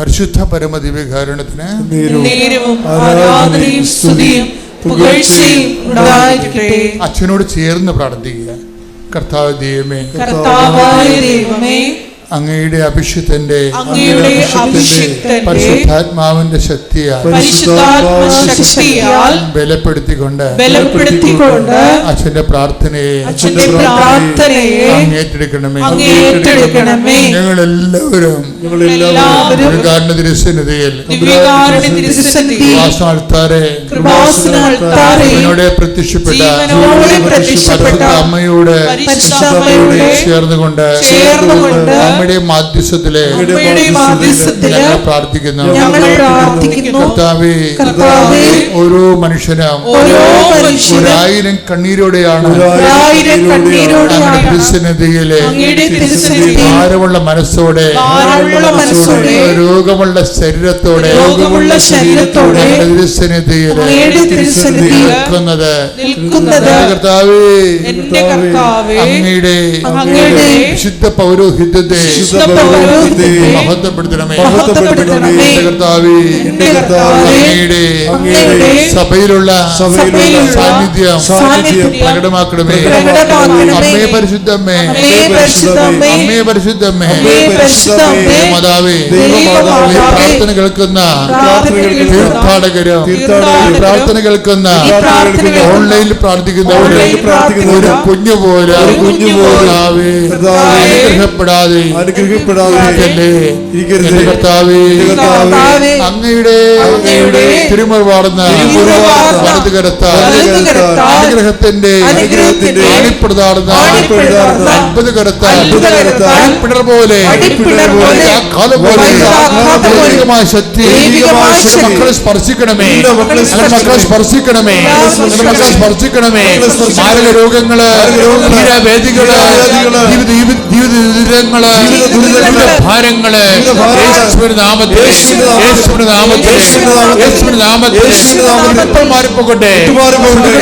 പരിശുദ്ധ പരമദിവ്യകാരണത്തിന് നേരവും ആരാധനയും സ്തുതിയും പുകഴ്ചയും ഉണ്ടായിരിക്കട്ടെ. അച്ഛനോട് ചേർന്ന് പ്രാർത്ഥിക്കുക. കർത്താവ് ദൈവമേ കർത്താവായ ദൈവമേ അങ്ങയുടെ അഭിഷിക്തന്റെ പരിശുദ്ധാത്മാവിന്റെ ശക്തിയാൽ ബലപ്പെടുത്തിക്കൊണ്ട് ബലപ്പെടുത്തിക്കൊണ്ട് അച്ഛന്റെ പ്രാർത്ഥനയെ അച്ഛന്റെ പ്രാർത്ഥനയെ അങ്ങ് ഏറ്റെടുക്കണമേ അങ്ങ് ഏറ്റെടുക്കണമേ ഞങ്ങളെല്ലാവരും എല്ലാവരും കാരണ തിരുസന്നിധിയിൽ ജീവനോടെ പ്രത്യക്ഷപ്പെട്ട അമ്മയോട് ചേർന്നുകൊണ്ട് ചേർന്നുകൊണ്ട് അമ്മയുടെ മാധ്യസ്ഥത്തിലെ ഞങ്ങൾ പ്രാർത്ഥിക്കുന്നു. കർത്താവേ ഓരോ മനുഷ്യനും ഒരായിരം കണ്ണീരോടെയാണ് ഭാരമുള്ള മനസ്സോടെ രോഗമുള്ള ശരീരത്തോടെ നിൽക്കുന്നത്. കർത്താവേ അങ്ങയുടെ വിശുദ്ധ പൗരോഹിത്യത്തെ മഹത്വപ്പെടുത്തണമേ. കർത്താവേ അങ്ങയുടെ സഭയിലുള്ള സഭയിലുള്ള സാന്നിധ്യം സാന്നിധ്യം പ്രകടമാക്കണമേ. അമ്മേ പരിശുദ്ധമ്മേ അമ്മേ പരിശുദ്ധമ്മേ മാതാവേ പ്രാർത്ഥന കേൾക്കുന്ന തീർത്ഥാടകരും പ്രാർത്ഥന കേൾക്കുന്ന ഓൺലൈനിൽ പ്രാർത്ഥിക്കുന്നവരും ഒരു കുഞ്ഞു പോലെ കുഞ്ഞു പോലെ അനുഗ്രഹപ്പെടാതെ അനുഗ്രഹിക്കപ്പെടാതെ അങ്ങയുടെ വലത് കരത്താൽ അനുഗ്രഹത്തിന്റെ ആണിപ്പെടുതാർന്ന അത്ഭുത കരത്താൽ പോലെ ദൈവികമായ ശക്തി മക്കളെ സ്പർശിക്കണമേ മക്കളെ സ്പർശിക്കണമേ. മക്കളെ സ്പർശിക്കണമേ. മാരക രോഗങ്ങൾ വേദികൾ തീരാവേദികൾ, ജീവിത ജീവിത- ജീവിത ദുരിതങ്ങൾ ജീവിത ഭാരങ്ങൾ യേശുവിന്റെ നാമത്തിൽ യേശുവിന്റെ നാമത്തിൽ യേശുവിന്റെ നാമത്തിൽ ഇപ്പോൾ മാറിപ്പോകട്ടെ മാറിപ്പോകട്ടെ.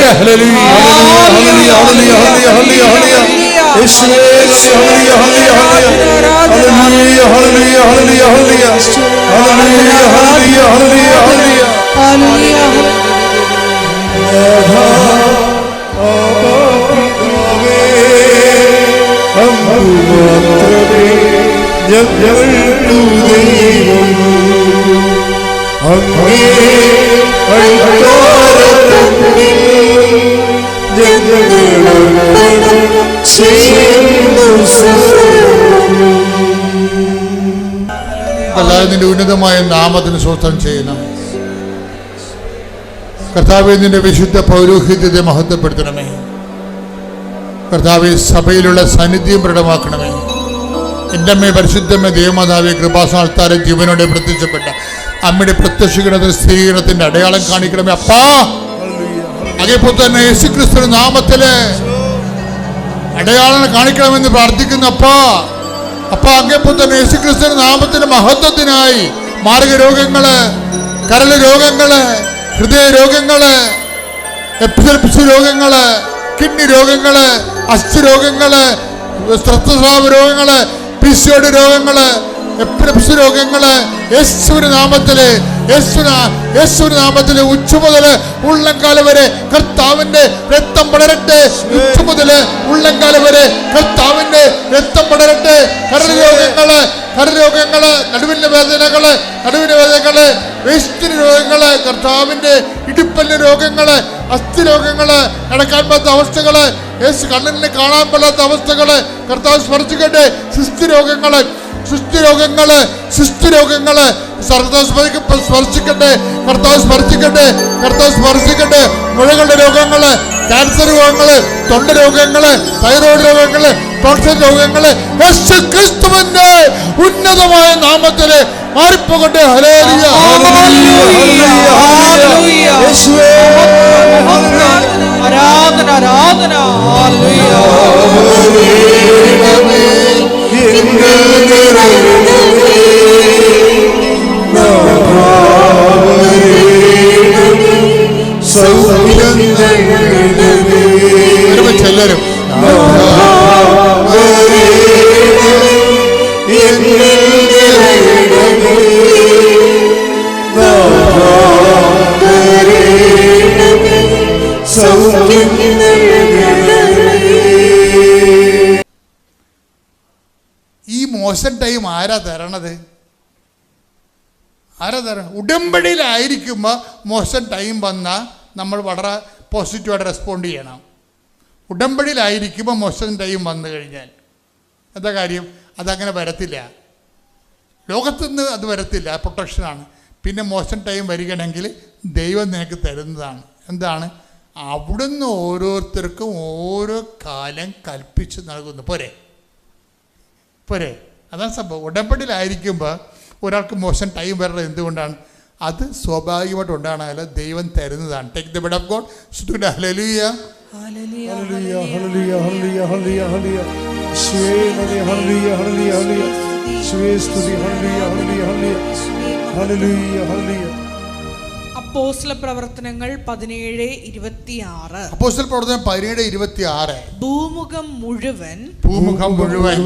ദൈവം. അങ്ങേ ഉന്നതമായ നാമത്തിന് സ്വസ്ഥം ചെയ്യണം കർത്താവിന്റെ വിശുദ്ധ പൗരോഹിത്യത്തെ മഹത്വപ്പെടുത്തണമേ കർത്താവ് സഭയിലുള്ള സാന്നിധ്യം പ്രകടമാക്കണമേ എന്റെ അമ്മയെ പരിശുദ്ധമ്മ ദേവമാതാവെ കൃപാസാൽത്താരം ജീവനോടെ പ്രത്യക്ഷപ്പെട്ട അമ്മയുടെ പ്രത്യക്ഷീകരണത്തിന് സ്ഥിരീകരണത്തിന്റെ അടയാളം കാണിക്കണമേ അപ്പാ. അതേപോലെ തന്നെ യേശുക്രിസ്തു നാമത്തിൽ അടയാളം കാണിക്കണമെന്ന് പ്രാർത്ഥിക്കുന്ന അപ്പാ. അപ്പാ അങ്ങേപ്പോൾ തന്നെ യേശുക്രിസ്തു നാമത്തിന്റെ മഹത്വത്തിനായി മാർഗ രോഗങ്ങൾ കരൾ രോഗങ്ങൾ ഹൃദയ രോഗങ്ങൾ എപ്പിസൽപ്സ് രോഗങ്ങൾ കിഡ്നി രോഗങ്ങൾ അസ്ഥി രോഗങ്ങൾ രക്തസ്രാവ രോഗങ്ങൾ പിസിയോട് രോഗങ്ങൾ എപ്പിലപ്സ് രോഗങ്ങൾ യേശുവിന് നാമത്തിൽ യേശുന യേശുവിന്റെ നാമത്തിൽ ഉച്ച മുതൽ ഉള്ളംകാല വരെ കർത്താവിന്റെ രക്തം പടരട്ടെ. ഉച്ച മുതൽ ഉള്ളംകാല വരെ കർത്താവിന്റെ രക്തം പടരട്ടെ. കരൾ രോഗങ്ങൾ കരൾ രോഗങ്ങൾ നടുവിന്റെ വേദനകൾ നടുവിന്റെ വേദനകൾ വേസ്റ്റിന് രോഗങ്ങൾ കർത്താവിന്റെ ഇടുപ്പലിന് രോഗങ്ങൾ അസ്ഥി രോഗങ്ങൾ നടക്കാൻ പറ്റാത്ത അവസ്ഥകൾ യേശു കണ്ണിന് കാണാൻ പറ്റാത്ത അവസ്ഥകൾ കർത്താവ് സ്പർശിക്കട്ടെ. സിസ്ഥി രോഗങ്ങൾ സിസ്ഥി രോഗങ്ങൾ സിസ്ഥി രോഗങ്ങൾ. സ്പർശിക്കട്ടെ. കർത്താവ് സ്പർശിക്കട്ടെ. കർത്താവ് സ്പർശിക്കട്ടെ. മുഴകളുടെ രോഗങ്ങൾ ക്യാൻസർ രോഗങ്ങൾ തൊണ്ട രോഗങ്ങൾ തൈറോയ്ഡ് രോഗങ്ങൾ ടോൺസൺ രോഗങ്ങൾ യേശു ക്രിസ്തുവിന്റെ ഉന്നതമായ നാമത്തിൽ മാറിപ്പോകട്ടെ. ഹലേലിയ യേശുവേ ആരാധന ആരാധന. ഈ മോശം ടൈം ആരാ തരണത്? ആരാ തരണം? ഉടമ്പടിയിലായിരിക്കുമ്പോ മോശം ടൈം വന്നാൽ നമ്മൾ വളരെ പോസിറ്റീവായിട്ട് റെസ്പോണ്ട് ചെയ്യണം. ഉടമ്പടിയിലായിരിക്കുമ്പോൾ മോശം ടൈം വന്നു കഴിഞ്ഞാൽ എന്താ കാര്യം? അതങ്ങനെ വരത്തില്ല. ലോകത്തുനിന്ന് അത് വരത്തില്ല പ്രൊട്ടക്ഷനാണ് പിന്നെ മോശം ടൈം വരികയാണെങ്കിൽ ദൈവം നിനക്ക് തരുന്നതാണ്. എന്താണ്? അവിടുന്ന് ഓരോരുത്തർക്കും ഓരോ കാലം കൽപ്പിച്ച് നൽകുന്നു. പോരെ. പോരെ. അതാണ് സംഭവം. ഉടമ്പടിയിലായിരിക്കുമ്പോൾ ഒരാൾക്ക് മോശം ടൈം വരുന്നത് എന്തുകൊണ്ടാണ്? അത് സ്വാഭാവികമായിട്ട് ഉണ്ടാകണമല്ല ദൈവം തരുന്നതാണ് take the bed of God സുതുല ഹലലുയ ഹല്ലേലൂയ, hallelujah, hallelujah, hallelujah, hallelujah, hallelujah. Hallelujah, hallelujah, ഹല്ലേലൂയ. സ്തുതി, ഹല്ലേലൂയ, ഹല്ലേലൂയ, ഹല്ലേലൂയ. ഹല്ലേലൂയ, ഹല്ലേലൂയ. അപ്പോസ്തല പ്രവർത്തനങ്ങൾ പതിനേഴ് ഇരുപത്തിയാറ് അപ്പോസ്റ്റൽ പ്രവർത്തനം പതിനേഴ് ഇരുപത്തി ആറ് ഭൂമുഖം മുഴുവൻ ഭൂമുഖം മുഴുവൻ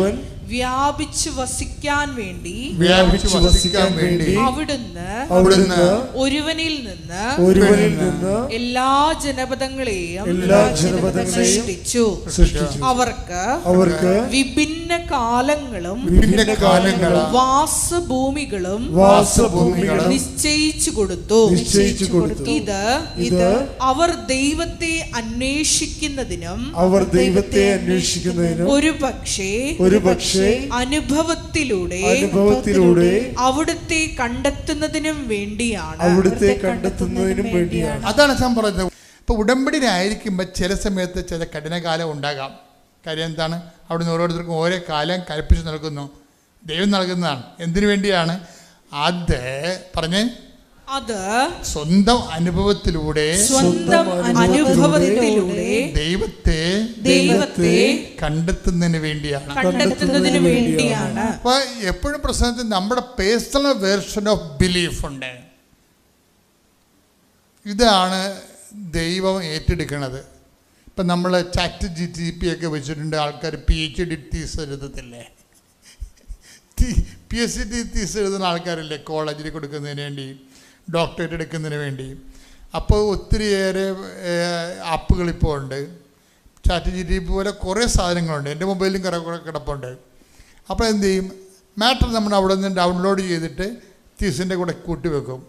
വ്യാപിച്ചു വസിക്കാൻ വേണ്ടി വ്യാപിച്ചു വസിക്കാൻ വേണ്ടി അവിടുന്ന് അവിടുന്ന് ഒരുവനിൽ നിന്ന് ഒരുവനിൽ നിന്ന് എല്ലാ ജനപദങ്ങളെയും എല്ലാ ജനപദങ്ങളെയും സൃഷ്ടിച്ചു. സൃഷ്ടിച്ചു. അവർക്ക് അവർക്ക് വിഭിന്ന കാലങ്ങളും വിഭിന്ന കാലങ്ങളും വാസഭൂമികളും വാസഭൂമികളും നിശ്ചയിച്ചു കൊടുത്തു. നിശ്ചയിച്ചു കൊടുത്തു. ഇത് ഇത് അവർ ദൈവത്തെ അന്വേഷിക്കുന്നതിനും അവർ ദൈവത്തെ അന്വേഷിക്കുന്നതിനും ഒരു പക്ഷേ ഒരു പക്ഷേ അനുഭവത്തിലൂടെ അനുഭവത്തിലൂടെ അവിടുത്തെ കണ്ടെത്തുന്നതിനും വേണ്ടിയാണ്. അവിടുത്തെ കണ്ടെത്തുന്നതിനും വേണ്ടിയാണ്. അതാണ് ഞാൻ പറയുന്നത്. ഇപ്പോൾ ഉടമ്പടിയിലായിരിക്കുമ്പോൾ ചില സമയത്ത് ചില കഠിനകാലം ഉണ്ടാകാം. കാര്യം എന്താണ്? അവിടുന്ന് ഓരോരുത്തർക്കും ഓരോ കാലം കൽപ്പിച്ചു നൽകുന്നു. ദൈവം നൽകുന്നതാണ്. എന്തിനു വേണ്ടിയാണ്? അത് പറഞ്ഞ് അത് സ്വന്തം അനുഭവത്തിലൂടെ സ്വന്തം അനുഭവത്തിലൂടെ ദൈവത്തെ ദൈവത്തെ കണ്ടെത്തുന്നതിന് വേണ്ടിയാണ്. കണ്ടെത്തുന്നതിന് വേണ്ടിയാണ്. അപ്പൊ എപ്പോഴും പ്രശ്നത്തിൽ നമ്മുടെ പേഴ്സണൽ വേർഷൻ ഓഫ് ബിലീഫ് ഉണ്ട്. ഇതാണ് ദൈവം ഏറ്റെടുക്കുന്നത്. ഇപ്പം നമ്മൾ ചാറ്റ് ജി ടി പി ഒക്കെ വെച്ചിട്ടുണ്ട്. ആൾക്കാർ P H D thesis എഴുതത്തില്ലേ? P S C T thesis എഴുതുന്ന ആൾക്കാരില്ലേ കോളേജിൽ കൊടുക്കുന്നതിന് വേണ്ടി? ഡോക്ടറേറ്റ് എടുക്കുന്നതിന് വേണ്ടി. അപ്പോൾ ഒത്തിരിയേറെ ആപ്പുകൾ ഇപ്പോൾ ഉണ്ട്. ചാറ്റ് ജി ടി പോലെ കുറേ സാധനങ്ങളുണ്ട്. എന്റെ മൊബൈലിലും കുറേ കുറെ കിടപ്പുണ്ട്. അപ്പോൾ എന്തു ചെയ്യും? മാറ്റർ നമ്മൾ അവിടെ നിന്ന് ഡൗൺലോഡ് ചെയ്തിട്ട് തീസിന്റെ കൂടെ കൂട്ടി വെക്കും.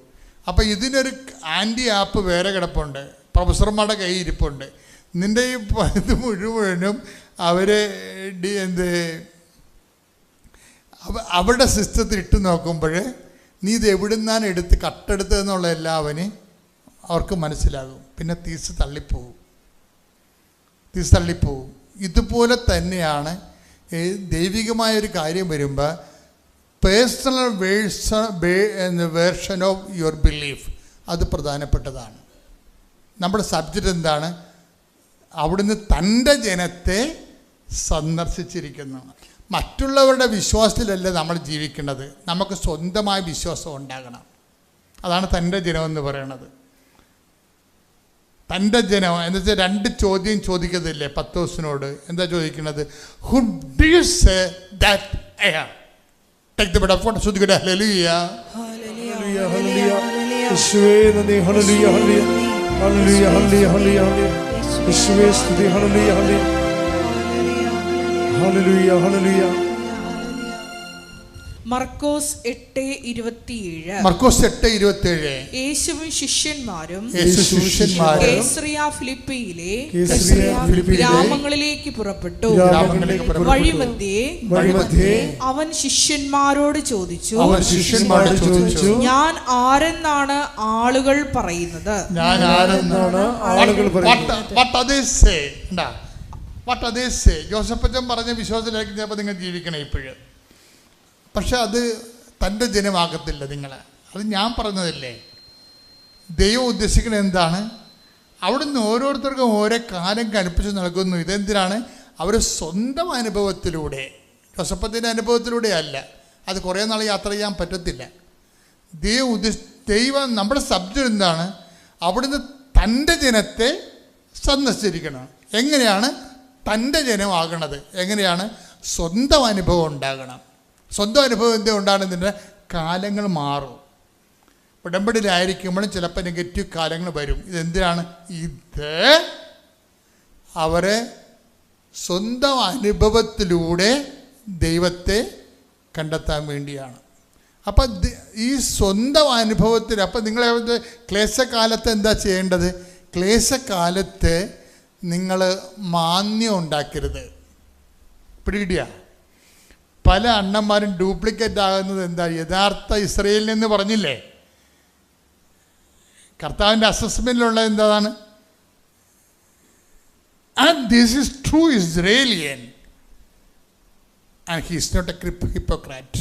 അപ്പോൾ ഇതിനൊരു ആന്റി ആപ്പ് വേറെ കിടപ്പുണ്ട്. പ്രൊഫസർമാരുടെ കയ്യിൽ ഇരിപ്പുണ്ട്. നിന്റെ ഈ ഇത് മുഴുവനും അവർ എന്ത് അവ- അവരുടെ സിസ്റ്റത്തിൽ ഇട്ട് നോക്കുമ്പോൾ നീ ഇത് എവിടുന്നാണ് എടുത്ത് കട്ടെടുത്തതെന്നുള്ള എല്ലാവന് അവർക്ക് മനസ്സിലാകും. പിന്നെ തീസ് തള്ളിപ്പോവും. തീസ് തള്ളിപ്പോവും. ഇതുപോലെ തന്നെയാണ് ദൈവികമായ ഒരു കാര്യം വരുമ്പോൾ personal version version of your belief അത് പ്രധാനപ്പെട്ടതാണ്. നമ്മുടെ സബ്ജക്റ്റ് എന്താണ്? അവിടുന്ന് തന്റെ ജനത്തെ സന്ദർശിച്ചിരിക്കുന്നു. മറ്റുള്ളവരുടെ വിശ്വാസത്തിലല്ല നമ്മൾ ജീവിക്കേണ്ടത്? നമുക്ക് സ്വന്തമായ വിശ്വാസം ഉണ്ടാകണം. അതാണ് തന്റെ ജനമെന്ന് പറയണത്. തന്റെ ജനം എന്ന് വെച്ചാൽ രണ്ട് ചോദ്യം ചോദിക്കത്തില്ലേ പത്തോസിനോട്? എന്താ ചോദിക്കുന്നത് who do you say that I am take the bed of ശ്രുതികട ഹല്ലേലൂയ. Hallelujah, hallelujah. Hallelujah, hallelujah. മർക്കോസ് എട്ട് ഇരുപത്തിയേഴ്. മർക്കോസ് എട്ട് ഇരുപത്തേഴ് യേശുവും ശിഷ്യന്മാരും കേസറിയ ഫിലിപ്പിയിലെ ഗ്രാമങ്ങളിലേക്ക് പുറപ്പെട്ടു. വഴിമധ്യേ അവൻ ശിഷ്യന്മാരോട് ചോദിച്ചു ശിഷ്യന്മാരോട് ചോദിച്ചു ഞാൻ ആരെന്നാണ് ആളുകൾ പറയുന്നത്? ഞാൻ ആരെന്നാണ് ആളുകൾ പറയുന്നത്? വട്ട് അതേ സേ ജോസഫച്ചൻ പറഞ്ഞ വിശ്വാസത്തിലേക്ക് ചിലപ്പോൾ നിങ്ങൾ ജീവിക്കണം ഇപ്പോഴും. പക്ഷെ അത് തന്റെ ജനമാകത്തില്ല നിങ്ങളെ. അത് ഞാൻ പറഞ്ഞതല്ലേ. ദൈവം ഉദ്ദേശിക്കുന്നത് എന്താണ്? അവിടുന്ന് ഓരോരുത്തർക്കും ഓരോ കാലം കൽപ്പിച്ച് നൽകുന്നു. ഇതെന്തിനാണ്? അവർ സ്വന്തം അനുഭവത്തിലൂടെ. ജോസഫത്തിന്റെ അനുഭവത്തിലൂടെ അല്ല. അത് കുറേ നാൾ യാത്ര ചെയ്യാൻ പറ്റത്തില്ല. ദൈവം ഉദ്ദേശ ദൈവം നമ്മുടെ സബ്ജക്റ്റ് എന്താണ്? അവിടുന്ന് തന്റെ ജനത്തെ സന്ദർശിച്ചിരിക്കണം എങ്ങനെയാണ്? തന്റെ ജനമാകണത്. എങ്ങനെയാണ്? സ്വന്തം അനുഭവം ഉണ്ടാകണം. സ്വന്തം അനുഭവം എന്തേ ഉണ്ടാകുന്നതിന്റെ കാലങ്ങൾ മാറും. ഉടമ്പടിയിലായിരിക്കുമ്പോഴും ചിലപ്പോൾ നെഗറ്റീവ് കാലങ്ങൾ വരും. ഇതെന്തിനാണ്? ഇത് അവരെ സ്വന്തം അനുഭവത്തിലൂടെ ദൈവത്തെ കണ്ടെത്താൻ വേണ്ടിയാണ്. അപ്പം ഈ സ്വന്തം അനുഭവത്തിൽ അപ്പം നിങ്ങൾ ക്ലേശകാലത്ത് എന്താ ചെയ്യേണ്ടത്? ക്ലേശകാലത്ത് നിങ്ങൾ മാന്യം ഉണ്ടാക്കരുത്. പിടികിട്ടിയ? പല അണ്ണന്മാരും ഡ്യൂപ്ലിക്കേറ്റ് ആകുന്നത് എന്താ? യഥാർത്ഥ ഇസ്രയേലിൽ നിന്ന് പറഞ്ഞില്ലേ? കർത്താവിന്റെ അസസ്മെന്റിലുള്ള എന്താണ് and this is true Israelite and he is not a crip hypocrite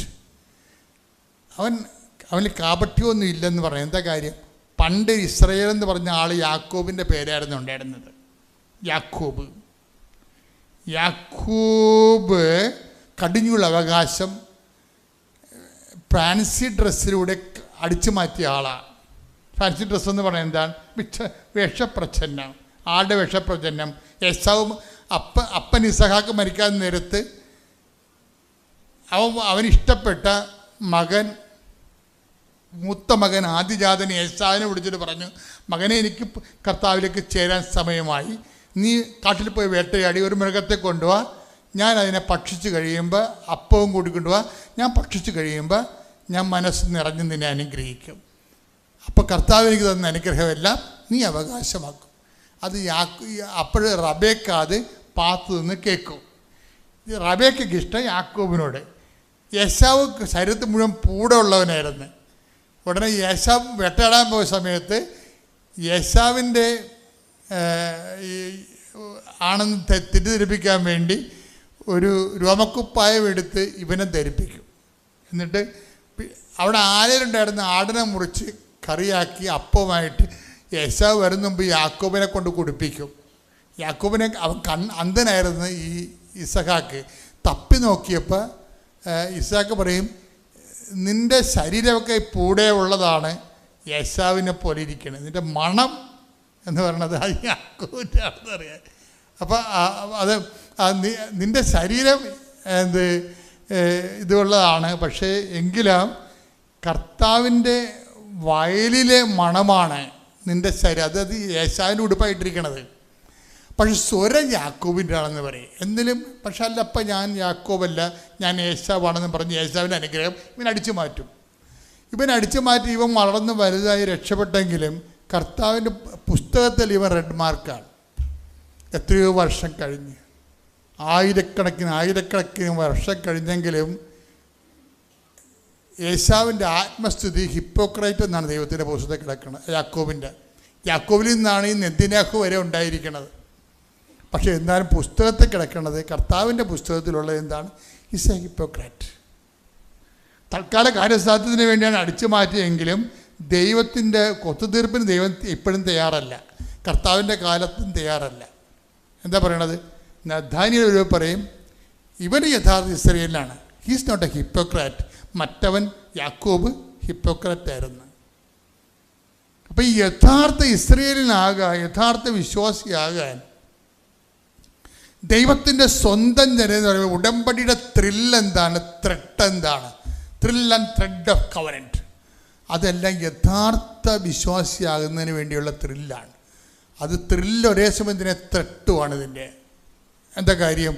അവൻ അവന് കാപട്യമൊന്നും ഇല്ലെന്ന് പറയാം. എന്താ കാര്യം? പണ്ട് ഇസ്രയേൽ എന്ന് പറഞ്ഞ ആൾ യാക്കോബിന്റെ പേരായിരുന്നു ഉണ്ടായിരുന്നത്. യാക്കോബ്. യാക്കോബ് കടിഞ്ഞുള്ള അവകാശം ഫാൻസി ഡ്രസ്സിലൂടെ അടിച്ചു മാറ്റിയ ആളാണ് ഫാൻസി ഡ്രസ്സ് എന്ന് പറയുന്നത് എന്താണ്? വിക്ഷ വേഷപ്രച്ഛന്നം. ആളുടെ വേഷപ്രച്ഛന്നം. യേശാവും അപ്പ അപ്പൻ ഇസഹാക്ക് മരിക്കാൻ നേരത്ത് അവൻ അവനിഷ്ടപ്പെട്ട മകൻ മൂത്ത മകൻ ആദിജാതൻ യേശാവിനെ വിളിച്ചിട്ട് പറഞ്ഞു മകനെ എനിക്ക് കർത്താവിലേക്ക് ചേരാൻ സമയമായി. നീ കാട്ടിൽ പോയി വേട്ടയാടി ഒരു മൃഗത്തെ കൊണ്ടുപോവാ ഞാൻ അതിനെ ഭക്ഷിച്ച് കഴിയുമ്പോൾ അപ്പവും കൂടി കൊണ്ടുപോവാ ഞാൻ ഭക്ഷിച്ച് കഴിയുമ്പോൾ ഞാൻ മനസ്സ് നിറഞ്ഞ് നിന്നെ അനുഗ്രഹിക്കും. അപ്പോൾ കർത്താവ് എനിക്ക് തന്ന അനുഗ്രഹമെല്ലാം നീ അവകാശമാക്കും. അത് യാക്കു അപ്പോഴ് റബേക്ക പാത്തു നിന്ന് കേൾക്കും. റബേക്കയ്ക്ക് ഇഷ്ടം യാക്കോബിനോട്. യേശാവ് ശരീരത്തിൽ മുഴുവൻ പൂടെ ഉള്ളവനായിരുന്നു. ഉടനെ യേശാവ് വേട്ടയാടാൻ പോയ സമയത്ത് യേശാവിന്റെ ആണെന്ന് തെറ്റിദ്ധരിപ്പിക്കാൻ വേണ്ടി ഒരു രോമക്കുപ്പായം എടുത്ത് ഇവനെ ധരിപ്പിക്കും. എന്നിട്ട് അവിടെ ആലയിലുണ്ടായിരുന്ന ആടിനെ മുറിച്ച് കറിയാക്കി അപ്പമായിട്ട് യേശാവ് വരുന്ന മുമ്പ് യാക്കോബിനെ കൊണ്ട് കുടിപ്പിക്കും. യാക്കോബിനെ അവൻ കൺ അന്ധനായിരുന്നു ഈ ഇസഹാക്ക്. തപ്പി നോക്കിയപ്പോൾ ഇസഹാക്ക് പറയും നിന്റെ ശരീരമൊക്കെ പൂടെ ഉള്ളതാണ് യേശാവിനെ പോലെ ഇരിക്കുന്നത് നിന്റെ മണം എന്ന് പറയണത് അത് ഞാൻ കൂറ്റാണെന്ന് അറിയാം അപ്പം അത് നിന്റെ ശരീരം എന്ത് ഇതുള്ളതാണ്. പക്ഷേ എങ്കിലും കർത്താവിന്റെ വയലിലെ മണമാണ് നിന്റെ ശരീരം. അതായത് യേശാവിന്റെ ഉടുപ്പായിട്ടിരിക്കണത്. പക്ഷെ സ്വരം യാക്കോബിന്റെ ആണെന്ന് പറയും. എന്തിലും പക്ഷെ അല്ലപ്പ ഞാൻ യാക്കോബല്ല ഞാൻ യേശാവാണെന്ന് പറഞ്ഞ് യേശാവിന്റെ അനുഗ്രഹം ഇവൻ അടിച്ചു മാറ്റും. ഇവൻ അടിച്ചു മാറ്റി ഇവൻ വളർന്ന് വലുതായി രക്ഷപ്പെട്ടെങ്കിലും കർത്താവിന്റെ പുസ്തകത്തിൽ ഇവർ റെഡ് മാർക്കാണ് എത്രയോ വർഷം കഴിഞ്ഞ്. ആയിരക്കണക്കിന് ആയിരക്കണക്കിന് വർഷം കഴിഞ്ഞെങ്കിലും യേശാവിന്റെ ആത്മസ്ഥിതി ഹിപ്പോക്രൈറ്റ് എന്നാണ് ദൈവത്തിന്റെ പുസ്തകത്തിൽ കിടക്കുന്നത് യാക്കോബിന്റെ. യാക്കോബിൽ നിന്നാണ് ഈ നെന്തിനാഹു വരെ ഉണ്ടായിരിക്കുന്നത് പക്ഷേ എന്നാലും പുസ്തകത്തിൽ കിടക്കുന്നത് കർത്താവിന്റെ പുസ്തകത്തിലുള്ളത് എന്താണ്? ഇസ് എ ഹിപ്പോക്രാറ്റ് തൽക്കാല കാര്യസാധ്യത്തിന് വേണ്ടിയാണ് അടിച്ചു മാറ്റിയെങ്കിലും ദൈവത്തിന്റെ കൊത്തുതീർപ്പിന് ദൈവം ഇപ്പോഴും തയ്യാറല്ല. കർത്താവിന്റെ കാലത്തും തയ്യാറല്ല. എന്താ പറയണത്? നദ്ധാനിയിൽ ഒരു പറയും ഇവൻ യഥാർത്ഥ ഇസ്രയേലിലാണ് ഹീസ് നോട്ട് എ ഹിപ്പോക്രാറ്റ് മറ്റവൻ യാക്കോബ് ഹിപ്പോക്രാറ്റ് ആയിരുന്നു. അപ്പം ഈ യഥാർത്ഥ ഇസ്രയേലിനാകാൻ യഥാർത്ഥ വിശ്വാസിയാകാൻ ദൈവത്തിന്റെ സ്വന്തം ജനം എന്ന് പറയുമ്പോൾ ഉടമ്പടിയുടെ ത്രില്ല് എന്താണ്? ത്രെഡ് എന്താണ്? ആൻഡ് ത്രെഡ് ഓഫ് കവനന്റ് അതെല്ലാം യഥാർത്ഥ വിശ്വാസിയാകുന്നതിന് വേണ്ടിയുള്ള ത്രില്ലാണ് അത് ത്രില്ല് ഒരേ സമയം ഇതിനെ ത്രെട്ടുമാണ് ഇതിന്റെ. എന്താ കാര്യം?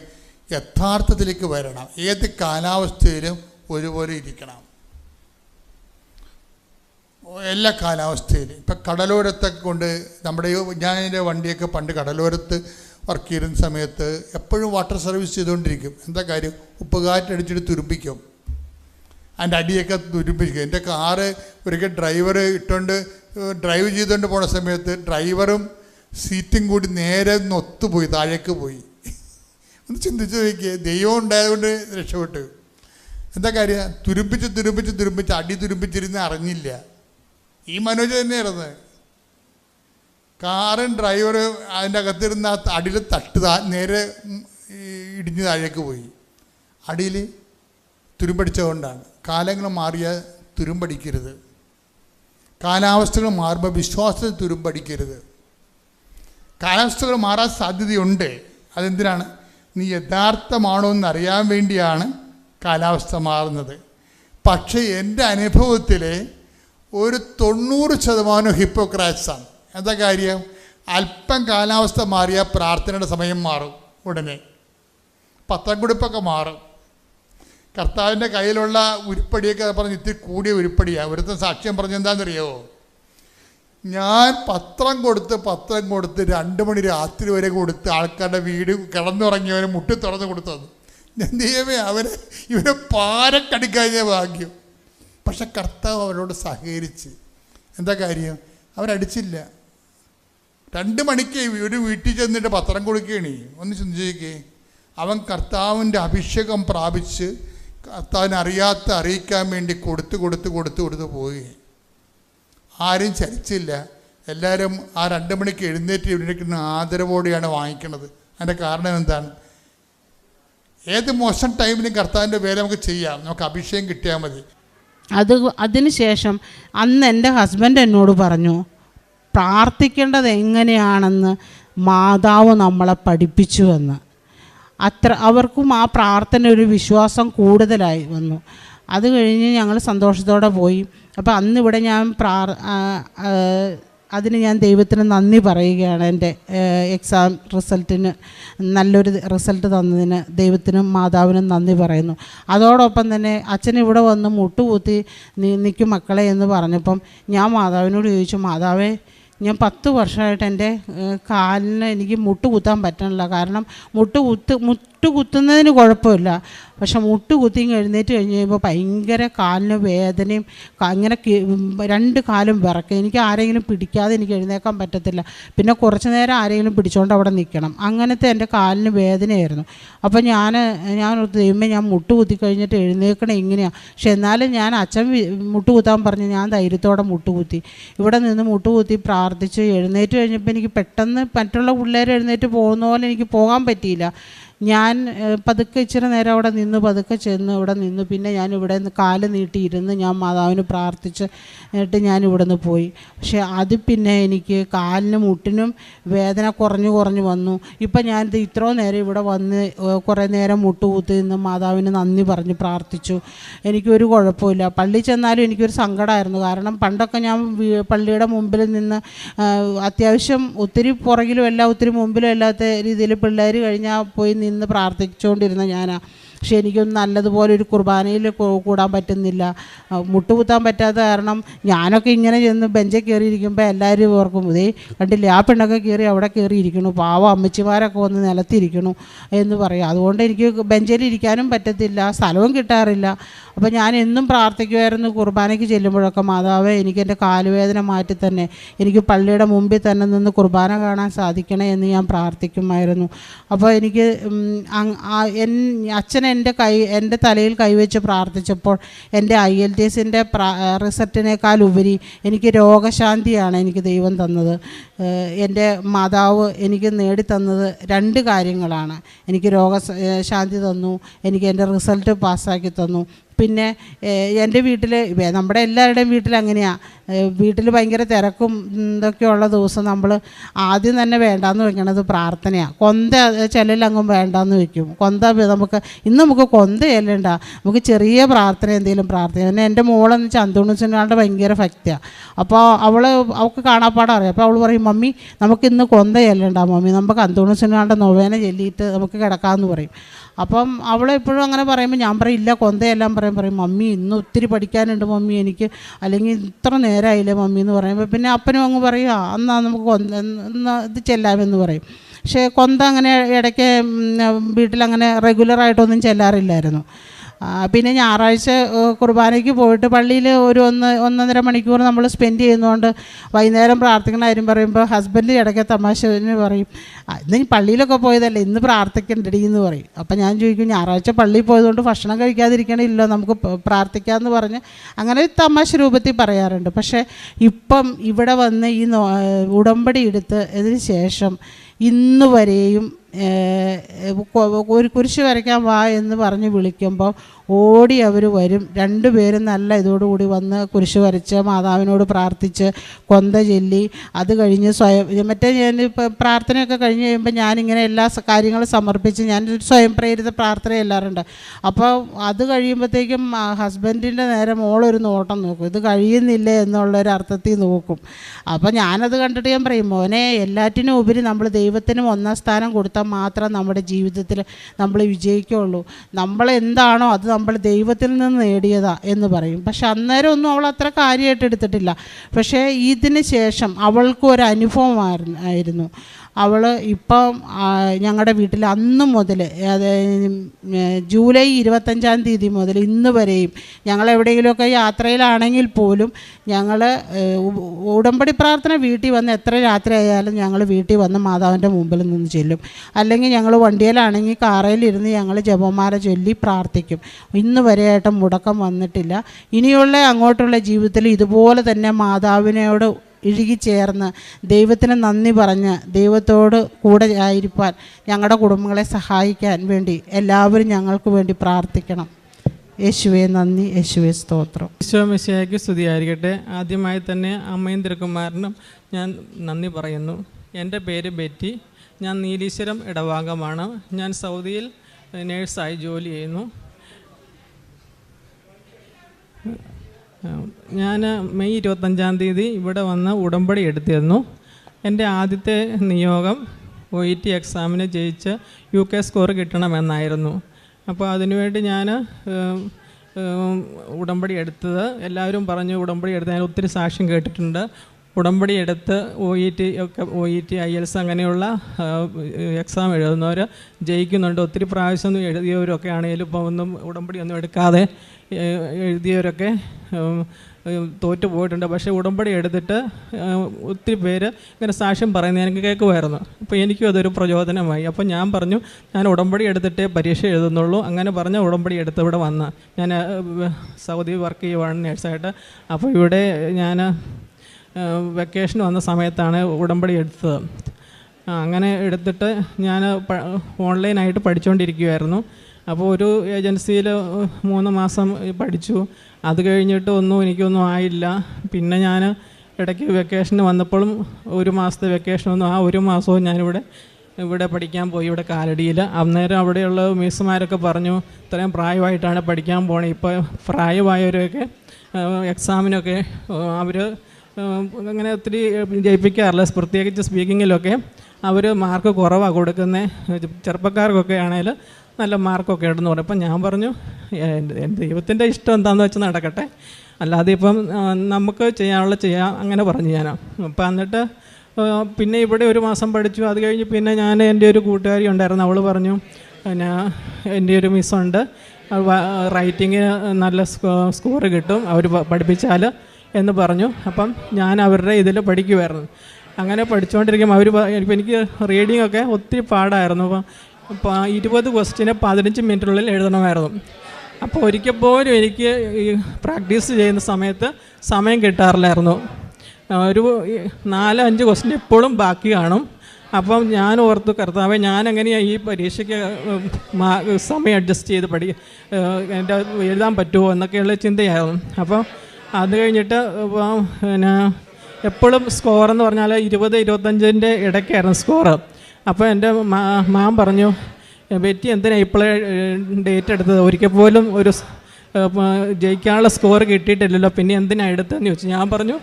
യഥാർത്ഥത്തിലേക്ക് വരണം. ഏത് കാലാവസ്ഥയിലും ഒരുപോലെ ഇരിക്കണം. എല്ലാ കാലാവസ്ഥയിലും. ഇപ്പം കടലോരത്തൊക്കെ കൊണ്ട് നമ്മുടെ ഞാൻ എന്റെ വണ്ടിയൊക്കെ പണ്ട് കടലോരത്ത് വർക്ക് ചെയ്യുന്ന സമയത്ത് എപ്പോഴും വാട്ടർ സർവീസ് ചെയ്തുകൊണ്ടിരിക്കും. എന്താ കാര്യം? ഉപ്പുകാറ്റടിച്ചിട്ട് തുരുമ്പിക്കും. അതിന്റെ അടിയൊക്കെ ദുരിപ്പിക്കുക എന്റെ കാറ് ഒരിക്കൽ ഡ്രൈവർ ഇട്ടുകൊണ്ട് ഡ്രൈവ് ചെയ്തുകൊണ്ട് പോണ സമയത്ത് ഡ്രൈവറും സീറ്റും കൂടി നേരെ ഒന്ന് ഒത്തുപോയി താഴേക്ക് പോയി. ഒന്ന് ചിന്തിച്ച് നോക്കിയേ ദൈവം ഉണ്ടായതുകൊണ്ട് രക്ഷപ്പെട്ടു. എന്താ കാര്യം? തുരുമ്പിച്ച് തുരുമ്പിച്ച് തുരുമ്പിച്ച് അടി തുരുമ്പിച്ചിരുന്ന് അറിഞ്ഞില്ല. ഈ മനോജ് തന്നെയായിരുന്നു. കാറും ഡ്രൈവറും അതിന്റെ അകത്തിരുന്ന ആ അടിയിൽ തട്ട് നേരെ ഇടിഞ്ഞ് താഴേക്ക് പോയി. അടിയിൽ തുരുമ്പടിച്ചതുകൊണ്ടാണ്. കാലങ്ങൾ മാറിയ തുരുമ്പടിക്കരുത്. കാലാവസ്ഥകൾ മാറുമ്പോൾ വിശ്വാസത്തിൽ തുരുമ്പടിക്കരുത്. കാലാവസ്ഥകൾ മാറാൻ സാധ്യതയുണ്ട്. അതെന്തിനാണ്? നീ യഥാർത്ഥമാണോ എന്ന് അറിയാൻ വേണ്ടിയാണ് കാലാവസ്ഥ മാറുന്നത്. പക്ഷേ എന്റെ അനുഭവത്തിൽ ഒരു തൊണ്ണൂറ് ശതമാനം ഹിപ്പോക്രാറ്റ്സാണ്. എന്താ കാര്യം? അല്പം കാലാവസ്ഥ മാറിയാൽ പ്രാർത്ഥനയുടെ സമയം മാറും ഉടനെ. പത്രക്കുടിപ്പൊക്കെ മാറും. കർത്താവിന്റെ കയ്യിലുള്ള ഉരുപ്പടിയൊക്കെ പറഞ്ഞ് ഇത്തിരി കൂടിയ ഉരുപ്പടിയാണ് ഒരുത്തൻ സാക്ഷ്യം പറഞ്ഞെന്താണെന്നറിയോ? ഞാൻ പത്രം കൊടുത്ത് പത്രം കൊടുത്ത് രണ്ട് മണി രാത്രി വരെ കൊടുത്ത് ആൾക്കാരുടെ വീട് കിടന്നുറങ്ങിയവനെ മുട്ടി തുറന്ന് കൊടുത്തത്. ദൈവമേ അവനെ ഇവനെ പാരക്കടിക്കാഞ്ഞ ഭാഗ്യം. പക്ഷെ കർത്താവ് അവരോട് സഹകരിച്ച്. എന്താ കാര്യം? അവരടിച്ചില്ല. രണ്ട് മണിക്ക് ഒരു വീട്ടിൽ ചെന്നിട്ട് പത്രം കൊടുക്കുകയാണ്. ഒന്ന് ചിന്തിച്ചേക്കേ അവൻ കർത്താവിന്റെ അഭിഷേകം പ്രാപിച്ച് കർത്താവിനെ അറിയാത്ത അറിയിക്കാൻ വേണ്ടി കൊടുത്ത് കൊടുത്ത് കൊടുത്ത് കൊടുത്ത് പോയി. ആരും ചലിച്ചില്ല എല്ലാവരും ആ രണ്ട് മണിക്ക് എഴുന്നേറ്റ് എഴുന്നേൽക്കുന്ന ആദരവോടെയാണ് വാങ്ങിക്കുന്നത് അതിന്റെ കാരണം എന്താണ്? ഏത് മോശം ടൈമിലും കർത്താവിന്റെ വേല നമുക്ക് ചെയ്യാം. നമുക്ക് അഭിഷേകം കിട്ടിയാൽ മതി. അത് അതിനുശേഷം അന്ന് എന്റെ ഹസ്ബൻഡ് എന്നോട് പറഞ്ഞു പ്രാർത്ഥിക്കേണ്ടത് എങ്ങനെയാണെന്ന് മാതാവ് നമ്മളെ പഠിപ്പിച്ചുവെന്ന്. അത്ര അവർക്കും ആ പ്രാർത്ഥന ഒരു വിശ്വാസം കൂടുതലായി വന്നു. അത് കഴിഞ്ഞ് ഞങ്ങൾ സന്തോഷത്തോടെ പോയി. അപ്പോൾ അന്ന് ഇവിടെ ഞാൻ പ്രാർ അതിന് ഞാൻ ദൈവത്തിന് നന്ദി പറയുകയാണ് എന്റെ എക്സാം റിസൾട്ടിന് നല്ലൊരു റിസൾട്ട് തന്നതിന് ദൈവത്തിനും മാതാവിനും നന്ദി പറയുന്നു. അതോടൊപ്പം തന്നെ അച്ഛൻ ഇവിടെ വന്ന് മുട്ടുകൂത്തി നിൽക്കും മക്കളെ എന്ന് പറഞ്ഞപ്പം ഞാൻ മാതാവിനോട് ചോദിച്ചു മാതാവേ ഞാൻ പത്ത് വർഷമായിട്ട് എന്റെ കാലിന് എനിക്ക് മുട്ട് കുത്താൻ പറ്റണില്ല. കാരണം മുട്ട് കുത്ത് മുട്ട് കുത്തുന്നതിന് കുഴപ്പമില്ല. പക്ഷെ മുട്ട് കുത്തി എഴുന്നേറ്റ് കഴിഞ്ഞ് കഴിയുമ്പോൾ ഭയങ്കര കാലിന് വേദനയും അങ്ങനെ രണ്ട് കാലും വിറക്കും. എനിക്ക് ആരെങ്കിലും പിടിക്കാതെ എനിക്ക് എഴുന്നേക്കാൻ പറ്റത്തില്ല. പിന്നെ കുറച്ച് നേരം ആരെങ്കിലും പിടിച്ചുകൊണ്ട് അവിടെ നിൽക്കണം. അങ്ങനത്തെ എന്റെ കാലിന് വേദനയായിരുന്നു. അപ്പോൾ ഞാൻ ഞാൻ ദൈവമേ ഞാൻ മുട്ട് കുത്തി കഴിഞ്ഞിട്ട് എഴുന്നേക്കണം ഇങ്ങനെയാണ് പക്ഷെ എന്നാലും ഞാൻ അച്ഛൻ മുട്ടുകുത്താൻ മുട്ട് കുത്താൻ പറഞ്ഞ് ഞാൻ ധൈര്യത്തോടെ മുട്ട് കുത്തി ഇവിടെ നിന്ന് മുട്ട് കുത്തി പ്രാർത്ഥിച്ച് എഴുന്നേറ്റ് കഴിഞ്ഞപ്പോൾ എനിക്ക് പെട്ടെന്ന് മറ്റുള്ള പിള്ളേർ എഴുന്നേറ്റ് പോകുന്ന പോലെ എനിക്ക് പോകാൻ പറ്റിയില്ല. ഞാൻ പതുക്കെ ഇച്ചിരി നേരം അവിടെ നിന്ന് പതുക്കെ ചെന്ന് ഇവിടെ നിന്ന് പിന്നെ ഞാൻ ഇവിടെ നിന്ന് കാൽ നീട്ടിയിരുന്ന് ഞാൻ മാതാവിന് പ്രാർത്ഥിച്ച് എന്നിട്ട് ഞാൻ ഇവിടെ നിന്ന് പോയി. പക്ഷേ അത് പിന്നെ എനിക്ക് കാലിനും മുട്ടിനും വേദന കുറഞ്ഞു കുറഞ്ഞു വന്നു. ഇപ്പം ഞാൻ ഇത് ഇത്രയും നേരം ഇവിടെ വന്ന് കുറേ നേരം മുട്ടുകൂത്തി നിന്ന് മാതാവിന് നന്ദി പറഞ്ഞ് പ്രാർത്ഥിച്ചു. എനിക്കൊരു കുഴപ്പമില്ല. പള്ളി ചെന്നാലും എനിക്കൊരു സങ്കടമായിരുന്നു കാരണം പണ്ടൊക്കെ ഞാൻ പള്ളിയുടെ മുമ്പിൽ നിന്ന് അത്യാവശ്യം ഒത്തിരി പുറകിലും അല്ല ഒത്തിരി മുമ്പിലും അല്ലാത്ത രീതിയിൽ പിള്ളേർ കഴിഞ്ഞാൽ പോയി നിന്ന് പ്രാർത്ഥിച്ചുകൊണ്ടിരുന്ന ഞാനാ. പക്ഷെ എനിക്കൊന്നും നല്ലതുപോലെ ഒരു കുർബാനയിൽ കൂടാൻ പറ്റുന്നില്ല. മുട്ടുകുത്താൻ പറ്റാത്ത കാരണം ഞാനൊക്കെ ഇങ്ങനെ ചെന്ന് ബെഞ്ചിൽ കയറിയിരിക്കുമ്പോൾ എല്ലാവരും ഓർക്കും ഇതേ കണ്ടില്ലേ ആ പെണ്ണൊക്കെ കയറി അവിടെ കയറിയിരിക്കണു പാവം അമ്മച്ചിമാരൊക്കെ വന്ന് നിലത്തിരിക്കണു എന്ന് പറയും. അതുകൊണ്ട് എനിക്ക് ബെഞ്ചിൽ ഇരിക്കാനും പറ്റത്തില്ല സ്ഥലവും കിട്ടാറില്ല. അപ്പോൾ ഞാൻ എന്നും പ്രാർത്ഥിക്കുമായിരുന്നു കുർബാനയ്ക്ക് ചെല്ലുമ്പോഴൊക്കെ മാതാവേ എനിക്ക് എന്റെ കാലുവേദന മാറ്റി തന്നെ എനിക്ക് പള്ളിയുടെ മുമ്പിൽ തന്നെ നിന്ന് കുർബാന കാണാൻ സാധിക്കണേ എന്ന് ഞാൻ പ്രാർത്ഥിക്കുമായിരുന്നു. അപ്പോൾ എനിക്ക് അച്ഛൻ എന്റെ കൈ എന്റെ തലയിൽ കൈവച്ച് പ്രാർത്ഥിച്ചപ്പോൾ എന്റെ ഐ എൽ ടി എസിന്റെ റിസൾട്ടിനേക്കാൾ ഉപരി എനിക്ക് രോഗശാന്തിയാണ് എനിക്ക് ദൈവം തന്നത്. എന്റെ മാതാവ് എനിക്ക് നേടിത്തന്നത് രണ്ട് കാര്യങ്ങളാണ്. എനിക്ക് രോഗശാന്തി തന്നു. എനിക്ക് എന്റെ റിസൾട്ട് പാസ്സാക്കി തന്നു. പിന്നെ എന്റെ വീട്ടിൽ നമ്മുടെ എല്ലാവരുടെയും വീട്ടിൽ അങ്ങനെയാണ് വീട്ടിൽ ഭയങ്കര തിരക്കും ഇതൊക്കെയുള്ള ദിവസം നമ്മൾ ആദ്യം തന്നെ വേണ്ടാന്ന് വെക്കണത് പ്രാർത്ഥനയാണ് കൊന്ത ചെല്ലലങ്ങും വേണ്ടാന്ന് വെക്കും. കൊന്ത നമുക്ക് ഇന്ന് നമുക്ക് കൊന്ത ചെല്ലണ്ട. നമുക്ക് ചെറിയ പ്രാർത്ഥന എന്തെങ്കിലും പ്രാർത്ഥന. പിന്നെ എന്റെ മോളെന്ന് ചന്തോണിച്ചനാളുടെ ഭയങ്കര ഭക്തിയാണ് അപ്പോൾ അവൾ അവൾക്ക് കാണാപ്പാടം അറിയാം. അപ്പോൾ അവൾ പറയും മമ്മി നമുക്ക് ഇന്ന് കൊന്ത ചെല്ലണ്ട മമ്മി. നമുക്ക് അന്തോണിച്ചനാളുടെ നൊവേന ചൊല്ലിയിട്ട് നമുക്ക് കിടക്കാമെന്ന് പറയും. അപ്പം അവളെപ്പോഴും അങ്ങനെ പറയുമ്പോൾ ഞാൻ പറയും ഇല്ല കൊന്തയെല്ലാം പറയും. പറയും മമ്മി ഇന്ന് ഒത്തിരി പഠിക്കാനുണ്ട് മമ്മി എനിക്ക്. അല്ലെങ്കിൽ ഇത്ര നേരമായില്ലേ മമ്മി എന്ന് പറയുമ്പോൾ പിന്നെ അപ്പനും അങ്ങ് പറയും ആ എന്നാൽ നമുക്ക് കൊന്ത ഇത് ചെല്ലാമെന്ന് പറയും. പക്ഷേ കൊന്ത അങ്ങനെ ഇടയ്ക്ക് വീട്ടിലങ്ങനെ റെഗുലറായിട്ടൊന്നും ചെല്ലാറില്ലായിരുന്നു. പിന്നെ ഞായറാഴ്ച കുർബാനയ്ക്ക് പോയിട്ട് പള്ളിയിൽ ഒരു ഒന്ന് ഒന്നൊന്നര മണിക്കൂർ നമ്മൾ സ്പെൻഡ് ചെയ്യുന്നതുകൊണ്ട് വൈകുന്നേരം പ്രാർത്ഥിക്കണ കാര്യം പറയുമ്പോൾ ഹസ്ബൻഡ് ഇടയ്ക്ക് തമാശന് പറയും. "ആ, ഇന്ന് പള്ളിയിലൊക്കെ പോയതല്ലേ ഇന്ന് പ്രാർത്ഥിക്കണ്ടടി എന്ന് പറയും. അപ്പം ഞാൻ ചോദിക്കും ഞായറാഴ്ച പള്ളിയിൽ പോയതുകൊണ്ട് ഭക്ഷണം കഴിക്കാതിരിക്കണില്ലല്ലോ നമുക്ക് പ്രാർത്ഥിക്കാമെന്ന് പറഞ്ഞ് അങ്ങനെ തമാശ രൂപത്തിൽ പറയാറുണ്ട്. പക്ഷേ ഇപ്പം ഇവിടെ വന്ന് ഈ ഉടമ്പടി എടുത്ത് ഇതിന് ശേഷം ഇന്ന് വരെയും ഏഹ്, കൊ- ഒരു കുരിശ് വരയ്ക്കാൻ വാ എന്ന് പറഞ്ഞ് വിളിക്കുമ്പോൾ ഓടി അവർ വരും. രണ്ടുപേരും നല്ല ഇതോടുകൂടി വന്ന് കുരിശ് വരച്ച് മാതാവിനോട് പ്രാർത്ഥിച്ച് കൊന്ത ചൊല്ലി. അത് കഴിഞ്ഞ് സ്വയം മറ്റേ ഞാൻ പ്രാർത്ഥനയൊക്കെ കഴിഞ്ഞ് കഴിയുമ്പോൾ ഞാനിങ്ങനെ എല്ലാ കാര്യങ്ങളും സമർപ്പിച്ച് ഞാൻ സ്വയം പ്രേരിത പ്രാർത്ഥന ചെല്ലാറുണ്ട് അപ്പോൾ അത് കഴിയുമ്പോഴത്തേക്കും ഹസ്ബൻഡിന്റെ നേരെ മോളൊരു നോട്ടം നോക്കും. ഇത് കഴിയുന്നില്ലേ എന്നുള്ളൊരു അർത്ഥത്തിൽ നോക്കും. അപ്പോൾ ഞാനത് കണ്ടിട്ട് ഞാൻ പറയും മോനെ എല്ലാറ്റിനും ഉപരി നമ്മൾ ദൈവത്തിനും ഒന്നാം സ്ഥാനം കൊടുത്താൽ മാത്രം നമ്മുടെ ജീവിതത്തിൽ നമ്മൾ വിജയിക്കുള്ളൂ നമ്മൾ എന്താണോ അത് നമ്മൾ ദൈവത്തിൽ നിന്ന് നേടിയതാ എന്ന് പറയും. പക്ഷെ അന്നേരം ഒന്നും അവൾ അത്ര കാര്യമായിട്ട് എടുത്തിട്ടില്ല. പക്ഷേ ഇതിന് ശേഷം അവൾക്ക് ഒരു അനുഭവമായിരുന്നു ആയിരുന്നു. അവൾ ഇപ്പം ഞങ്ങളുടെ വീട്ടിൽ അന്ന് മുതൽ അത് ജൂലൈ ഇരുപത്തഞ്ചാം തീയതി മുതൽ ഇന്ന് വരെയും ഞങ്ങൾ എവിടെയെങ്കിലുമൊക്കെ യാത്രയിലാണെങ്കിൽ പോലും ഞങ്ങൾ ഉടമ്പടി പ്രാർത്ഥന വീട്ടിൽ വന്ന് എത്ര രാത്രി ആയാലും ഞങ്ങൾ വീട്ടിൽ വന്ന് മാതാവിന്റെ മുമ്പിൽ നിന്ന് ചെല്ലും. അല്ലെങ്കിൽ ഞങ്ങൾ വണ്ടിയിലാണെങ്കിൽ കാറയിലിരുന്ന് ഞങ്ങൾ ജപമാല ചൊല്ലി പ്രാർത്ഥിക്കും. ഇന്ന് വരെയായിട്ട് മുടക്കം വന്നിട്ടില്ല. ഇനിയുള്ള അങ്ങോട്ടുള്ള ജീവിതത്തിൽ ഇതുപോലെ തന്നെ മാതാവിനോട് ഇഴുകിച്ചേർന്ന് ദൈവത്തിന് നന്ദി പറഞ്ഞ് ദൈവത്തോട് കൂടെ ആയിരിക്കാൻ ഞങ്ങളുടെ കുടുംബങ്ങളെ സഹായിക്കാൻ വേണ്ടി എല്ലാവരും ഞങ്ങൾക്ക് വേണ്ടി പ്രാർത്ഥിക്കണം. യേശുവേ നന്ദി. യേശുവേ സ്തോത്രം. ഈശോ സ്തുതി സ്തുതിയായിരിക്കട്ടെ. ആദ്യമായി തന്നെ അമ്മയും തിരുക്കുമാരനും ഞാൻ നന്ദി പറയുന്നു. എന്റെ പേര് ബെറ്റി. ഞാൻ നീലീശ്വരം ഇടവാംഗമാണ് ഞാൻ സൗദിയിൽ നേഴ്സായി ജോലി ചെയ്യുന്നു. ഞാൻ മെയ് ഇരുപത്തഞ്ചാം തീയതി ഇവിടെ വന്ന് ഉടമ്പടി എടുത്തിരുന്നു. എന്റെ ആദ്യത്തെ നിയോഗം ഒ ഇ ടി എക്സാമിന് ജയിച്ച് യു കെ സ്കോർ കിട്ടണമെന്നായിരുന്നു. അപ്പോൾ അതിനുവേണ്ടി ഞാൻ ഉടമ്പടി എടുത്തത്. എല്ലാവരും പറഞ്ഞു ഉടമ്പടി എടുത്ത് ഞാൻ ഒത്തിരി സാക്ഷ്യം കേട്ടിട്ടുണ്ട്. ഉടമ്പടി എടുത്ത് ഒ ഇ ടി ഒക്കെ O E T IELTS അങ്ങനെയുള്ള എക്സാം എഴുതുന്നവർ ജയിക്കുന്നുണ്ട്. ഒത്തിരി പ്രാവശ്യം എഴുതിയവരൊക്കെ ആണെങ്കിലും ഇപ്പോൾ ഒന്നും ഉടമ്പടി ഒന്നും എടുക്കാതെ എഴുതിയവരൊക്കെ തോറ്റു പോയിട്ടുണ്ട്. പക്ഷേ ഉടമ്പടി എടുത്തിട്ട് ഒത്തിരി പേര് ഇങ്ങനെ സാക്ഷ്യം പറയുന്നത് എനിക്ക് കേൾക്കുമായിരുന്നു. അപ്പോൾ എനിക്കും അതൊരു പ്രചോദനമായി. അപ്പോൾ ഞാൻ പറഞ്ഞു ഞാൻ ഉടമ്പടി എടുത്തിട്ടേ പരീക്ഷ എഴുതുന്നുള്ളൂ. അങ്ങനെ പറഞ്ഞ ഉടമ്പടി എടുത്ത് ഇവിടെ വന്ന്. ഞാൻ സൗദി വർക്ക് ചെയ്യുവാണ് നേഴ്സായിട്ട്. അപ്പോൾ ഇവിടെ ഞാൻ വെക്കേഷൻ വന്ന സമയത്താണ് ഉടമ്പടി എടുത്തത്. അങ്ങനെ എടുത്തിട്ട് ഞാൻ ഓൺലൈനായിട്ട് പഠിച്ചുകൊണ്ടിരിക്കുമായിരുന്നു അപ്പോൾ ഒരു ഏജൻസിയിൽ മൂന്ന് മാസം പഠിച്ചു. അത് കഴിഞ്ഞിട്ട് ഒന്നും എനിക്കൊന്നും ആയില്ല. പിന്നെ ഞാൻ ഇടയ്ക്ക് വെക്കേഷന് വന്നപ്പോഴും ഒരു മാസത്തെ വെക്കേഷനൊന്നും ആ ഒരു മാസവും ഞാനിവിടെ ഇവിടെ പഠിക്കാൻ പോയി ഇവിടെ കാലടിയിൽ അന്നേരം അവിടെയുള്ള മിസ്സുമാരൊക്കെ പറഞ്ഞു ഇത്രയും പ്രായമായിട്ടാണ് പഠിക്കാൻ പോണേ. ഇപ്പോൾ പ്രായമായവരൊക്കെ എക്സാമിനൊക്കെ അവർ അങ്ങനെ ഒത്തിരി ജയിപ്പിക്കാറില്ല. പ്രത്യേകിച്ച് സ്പീക്കിങ്ങിലൊക്കെ അവർ മാർക്ക് കുറവാണ് കൊടുക്കുന്നത് ചെറുപ്പക്കാർക്കൊക്കെ ആണെങ്കിൽ നല്ല മാർക്കൊക്കെ ഇടുന്നു പറയും അപ്പം ഞാൻ പറഞ്ഞു "എന്റെ- ദൈവത്തിന്റെ ഇഷ്ടം എന്താണെന്ന് വെച്ച് നടക്കട്ടെ. അല്ലാതെ ഇപ്പം നമുക്ക് ചെയ്യാനുള്ള ചെയ്യാം അങ്ങനെ പറഞ്ഞു ഞാൻ അപ്പം എന്നിട്ട് പിന്നെ ഇവിടെ ഒരു മാസം പഠിച്ചു. അത് കഴിഞ്ഞ് പിന്നെ ഞാൻ എന്റെ ഒരു കൂട്ടുകാരി ഉണ്ടായിരുന്നു. അവൾ പറഞ്ഞു പിന്നെ എന്റെ ഒരു മിസ്സുണ്ട് റൈറ്റിങ്ങിന് നല്ല സ്കോർ കിട്ടും. അവർ പഠിപ്പിച്ചാൽ എന്ന് പറഞ്ഞു. അപ്പം ഞാൻ അവരുടെ ഇതിൽ പഠിക്കുമായിരുന്നു അങ്ങനെ പഠിച്ചുകൊണ്ടിരിക്കുമ്പോൾ അവർ എനിക്ക് റീഡിംഗ് ഒക്കെ ഒത്തിരി പാടായിരുന്നു. അപ്പം അപ്പോൾ ഇരുപത് ക്വസ്റ്റിന് പതിനഞ്ച് മിനിറ്റിനുള്ളിൽ എഴുതണമായിരുന്നു. അപ്പോൾ ഒരിക്കൽ പോലും എനിക്ക് ഈ പ്രാക്ടീസ് ചെയ്യുന്ന സമയത്ത് സമയം കിട്ടാറില്ലായിരുന്നു. ഒരു നാല് അഞ്ച് ക്വസ്റ്റ്യൻ എപ്പോഴും ബാക്കി കാണും. അപ്പം ഞാൻ ഓർത്തു കർത്താവെ ഞാൻ എങ്ങനെയാണ് ഈ പരീക്ഷയ്ക്ക് സമയം അഡ്ജസ്റ്റ് ചെയ്ത് പഠി എന്റെ എഴുതാൻ പറ്റുമോ എന്നൊക്കെയുള്ള ചിന്തയായിരുന്നു. അപ്പോൾ അത് കഴിഞ്ഞിട്ട് പിന്നെ എപ്പോഴും സ്കോർ എന്ന് പറഞ്ഞാൽ ഇരുപത് ഇരുപത്തഞ്ചിന്റെ ഇടയ്ക്കായിരുന്നു സ്കോറ് അപ്പോൾ എന്റെ മാ പറഞ്ഞു ബെറ്റി എന്തിനാണ് ഇപ്പോഴേ ഡേറ്റ് എടുത്തത്? ഒരിക്കൽ പോലും ഒരു ജയിക്കാനുള്ള സ്കോർ കിട്ടിയിട്ടില്ലല്ലോ. പിന്നെ എന്തിനാണ് എടുത്തതെന്ന് ചോദിച്ചു. ഞാൻ പറഞ്ഞു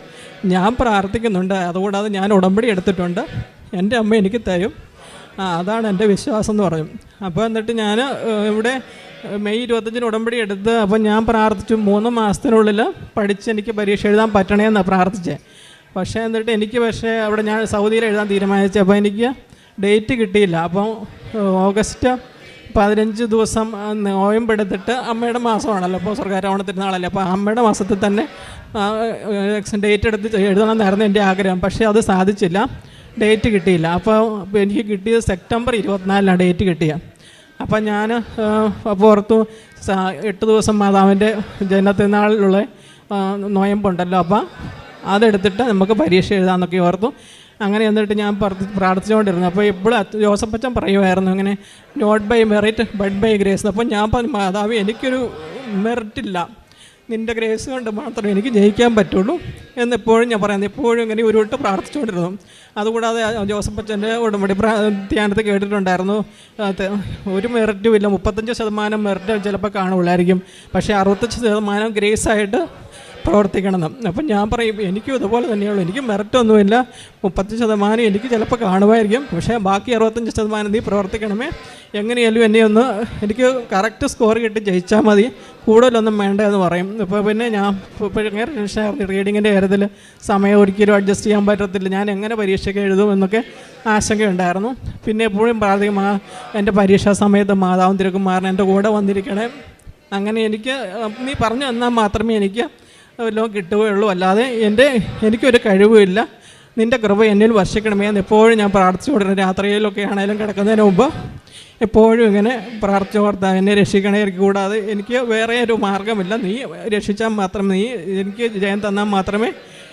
ഞാൻ പ്രാർത്ഥിക്കുന്നുണ്ട്. അതുകൂടാതെ ഞാൻ ഉടമ്പടി എടുത്തിട്ടുണ്ട്. എന്റെ അമ്മ എനിക്ക് തരും. ആ അതാണ് എന്റെ വിശ്വാസം എന്ന് പറഞ്ഞു. അപ്പോൾ എന്നിട്ട് ഞാൻ ഇവിടെ മെയ് ഇരുപത്തഞ്ചിന് ഉടമ്പടി എടുത്ത് അപ്പോൾ ഞാൻ പ്രാർത്ഥിച്ചു മൂന്ന് മാസത്തിനുള്ളിൽ പഠിച്ച് എനിക്ക് പരീക്ഷ എഴുതാൻ പറ്റണേന്നാണ് പ്രാർത്ഥിച്ചത് പക്ഷേ എന്നിട്ട് എനിക്ക് പക്ഷേ അവിടെ ഞാൻ സൗദിയിൽ എഴുതാൻ തീരുമാനിച്ചു. അപ്പോൾ എനിക്ക് ഡേറ്റ് കിട്ടിയില്ല. അപ്പം ഓഗസ്റ്റ് പതിനഞ്ച് ദിവസം നോയമ്പ് നോയമ്പെടുത്തിട്ട് അമ്മയുടെ മാസമാണല്ലോ. അപ്പോൾ സർക്കാർ ഓണത്തിരുന്നാളല്ലേ അപ്പോൾ അമ്മയുടെ മാസത്തിൽ തന്നെ ഡേറ്റ് എടുത്ത് എഴുതണമെന്നായിരുന്നു എന്റെ ആഗ്രഹം. പക്ഷേ അത് സാധിച്ചില്ല. ഡേറ്റ് കിട്ടിയില്ല. അപ്പോൾ എനിക്ക് കിട്ടിയത് സെപ്റ്റംബർ ഇരുപത്തിനാലിനാണ് ഡേറ്റ് കിട്ടിയത്. അപ്പം ഞാൻ അപ്പോൾ ഓർത്തു എട്ട് ദിവസം മാതാവിന്റെ ജനത്തിനാളിലുള്ള നോയമ്പുണ്ടല്ലോ. അപ്പം അതെടുത്തിട്ട് നമുക്ക് പരീക്ഷ എഴുതാമെന്നൊക്കെ ഓർത്തു. അങ്ങനെ എന്നിട്ട് ഞാൻ പ്രാർത്ഥിച്ചുകൊണ്ടിരുന്നു. അപ്പോൾ എപ്പോഴും ജോസഫച്ചൻ പറയുമായിരുന്നു ഇങ്ങനെ not by merit but by grace അപ്പോൾ ഞാൻ പറഞ്ഞു മാതാവ് എനിക്കൊരു മെറിറ്റില്ല നിന്റെ ഗ്രേസ് കൊണ്ട് മാത്രമേ എനിക്ക് ജയിക്കാൻ പറ്റുള്ളൂ. എന്നെപ്പോഴും ഞാൻ പറയുന്നത് എപ്പോഴും ഇങ്ങനെ ഒരു വിട്ട് പ്രാർത്ഥിച്ചുകൊണ്ടിരുന്നു. അതുകൂടാതെ ജോസഫ് അച്ഛന്റെ ഉടമ്പടി ധ്യാനത്തിൽ കേട്ടിട്ടുണ്ടായിരുന്നു. ഒരു മെറിറ്റും ഇല്ല മുപ്പത്തഞ്ച് ശതമാനം മെറിറ്റ് ചിലപ്പോൾ കാണുള്ളായിരിക്കും പക്ഷേ അറുപത്തഞ്ച് ശതമാനം ഗ്രേസ് ആയിട്ട് പ്രവർത്തിക്കണമെന്ന്. അപ്പം ഞാൻ പറയും എനിക്കും ഇതുപോലെ തന്നെയുള്ളൂ. എനിക്ക് മെറിറ്റൊന്നുമില്ല. മുപ്പത്തി ശതമാനം എനിക്ക് ചിലപ്പോൾ കാണുമായിരിക്കും. പക്ഷേ ബാക്കി അറുപത്തഞ്ച് ശതമാനം നീ പ്രവർത്തിക്കണമേ. എങ്ങനെയാലും എന്നെ ഒന്ന് എനിക്ക് കറക്റ്റ് സ്കോർ കിട്ടി ജയിച്ചാൽ മതി. കൂടുതലൊന്നും വേണ്ട എന്ന് പറയും. ഇപ്പോൾ പിന്നെ ഞാൻ ഇപ്പോൾ ഭയങ്കര ടെൻഷനായിരുന്നു റീഡിങ്ങിന്റെ കാര്യത്തിൽ സമയം ഒരിക്കലും അഡ്ജസ്റ്റ് ചെയ്യാൻ പറ്റത്തില്ല. ഞാൻ എങ്ങനെ പരീക്ഷയ്ക്ക് എഴുതും എന്നൊക്കെ ആശങ്കയുണ്ടായിരുന്നു. പിന്നെ എപ്പോഴും പ്രാർത്ഥിക്കും മാ എന്റെ പരീക്ഷാ സമയത്ത് മാതാവും തിരക്കുമാറിന് എന്റെ കൂടെ വന്നിരിക്കണേ. അങ്ങനെ എനിക്ക് നീ പറഞ്ഞു തന്നാൽ മാത്രമേ എനിക്ക് വല്ലതും കിട്ടുകയുള്ളൂ അല്ലാതെ എന്റെ എനിക്കൊരു കഴിവുമില്ല. നിന്റെ കൃപ എന്നിൽ വർഷിക്കണമേ എന്ന് എപ്പോഴും ഞാൻ പ്രാർത്ഥിച്ചുകൊണ്ടിരുന്നു രാത്രിയിലൊക്കെ ആണെങ്കിലും കിടക്കുന്നതിന് മുമ്പ് എപ്പോഴും ഇങ്ങനെ പ്രാർത്ഥിച്ചു ഓർത്താ എന്നെ രക്ഷിക്കണേ കൂടാതെ എനിക്ക് വേറെ ഒരു മാർഗമില്ല നീ രക്ഷിച്ചാൽ മാത്രം നീ എനിക്ക് ജയം തന്നാൽ മാത്രമേ